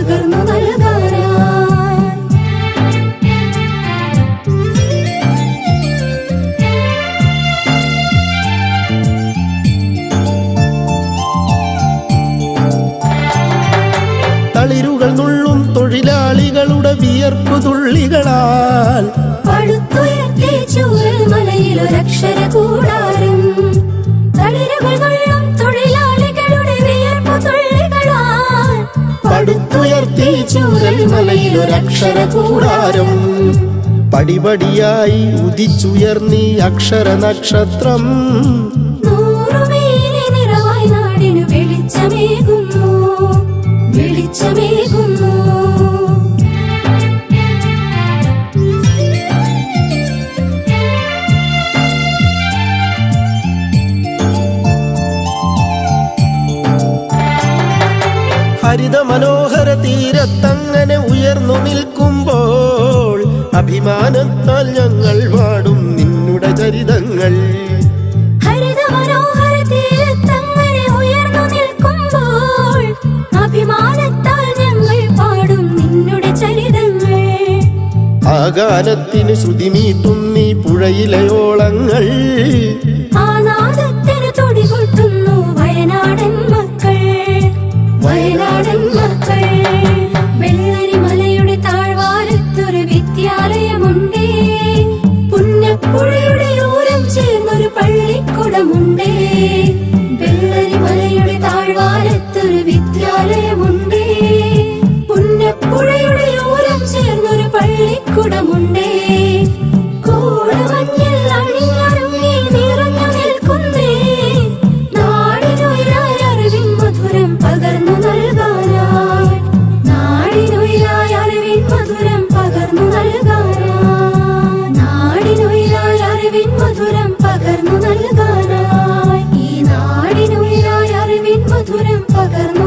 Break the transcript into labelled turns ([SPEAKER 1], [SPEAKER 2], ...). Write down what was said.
[SPEAKER 1] പകർന്നു നൽകാനായി.
[SPEAKER 2] തളിരുകൾ നുള്ളും തൊഴിലാളികളുടെ വിയർപ്പു തുള്ളികളാൽ
[SPEAKER 1] പടുത്തുയർത്തി ചൂരൽ മലയിലൊരക്ഷര
[SPEAKER 2] ചൂരൽ മലയിലൊരക്ഷര കൂടാരം പടിപടിയായി ഉദിച്ചുയർന്നീ അക്ഷര നക്ഷത്രം
[SPEAKER 1] വെളിച്ചമേകുന്നു. വെളിച്ചമേകുന്നു.
[SPEAKER 2] ഹരിത മനോഹര തീരത്തങ്ങനെ ഞങ്ങൾ പാടും നിന്നുടെ ചരിതങ്ങൾ.
[SPEAKER 1] ആകാരത്തിന് മനോഹര തീരത്തങ്ങനെ ഉയർന്നു നിൽക്കുമ്പോൾ അഭിമാനത്താൽ ഞങ്ങൾ പാടും നിന്നുടെ ചരിതങ്ങൾ.
[SPEAKER 2] ആ ഗാനത്തിന് ശ്രുതിമീട്ടും നീ പുഴയിലെ ഓളങ്ങൾ.
[SPEAKER 1] വിദ്യാലയമുണ്ട് പുന്നപ്പുഴയുടെ ഓരം ചേർന്നൊരു പള്ളിക്കുടമുണ്ട്. പകർന്നു